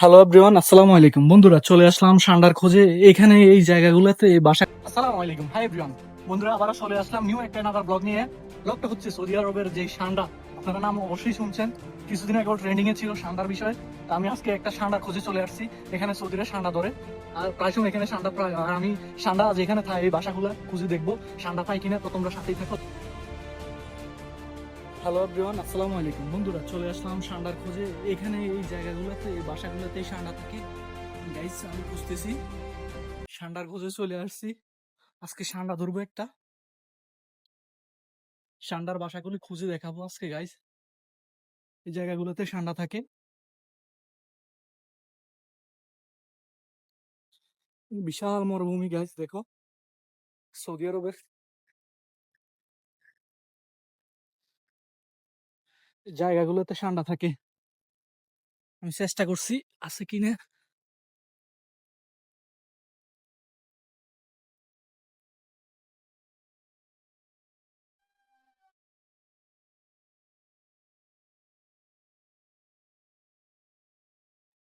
Hello everyone আসসালামু আলাইকুম। বন্ধুরা, চলে আসলাম সান্ডার খোঁজে। এখানে এই জায়গাগুলোতে, এই বাসা আসসালামু আলাইকুম। হাই এভরিওয়ান বন্ধুরা আবার চলে আসলাম নিউ একটা নাগার ব্লগ নিয়ে। ব্লগটা হচ্ছে সৌদি আরবের যে সান্ডা। আপনারা নাম অবশ্যই শুনছেন। কিছুদিন আগে ট্রেন্ডিং এ ছিল সান্ডার বিষয়ে। তা আমি আজকে একটা সান্ডার খোঁজে চলে আসছি। এখানে সৌদিরা সান্ডা ধরে। আর প্রায় সময় এখানে সান্ডা প্রায় আমি সান্ডা যেখানে থাকে এই বাসাগুলো খুঁজে দেখব। সান্ডা পাই কিনা তো তোমরা সাথেই থাকো। হ্যালো এভরিওয়ান আসসালামু আলাইকুম বন্ধুরা, চলে আসলাম সান্ডার খোঁজে। এখানে এই জায়গাগুলোতে, এই বাসাগুলোতে সান্ডা থাকে। গাইস আমি খুঁজতেছি। সান্ডার খোঁজে চলে আসছি। আজকে সান্ডা ধরবো একটা। সান্ডার বাসাগুলি খুঁজে দেখাবো আজকে গাইস এই জায়গাগুলোতে সান্ডা থাকে। বিশাল মরুভূমি গাইস দেখো। সৌদি আরবের জায়গাগুলোতে ঠান্ডা থাকে। আমি চেষ্টা করছি আছে কিনা?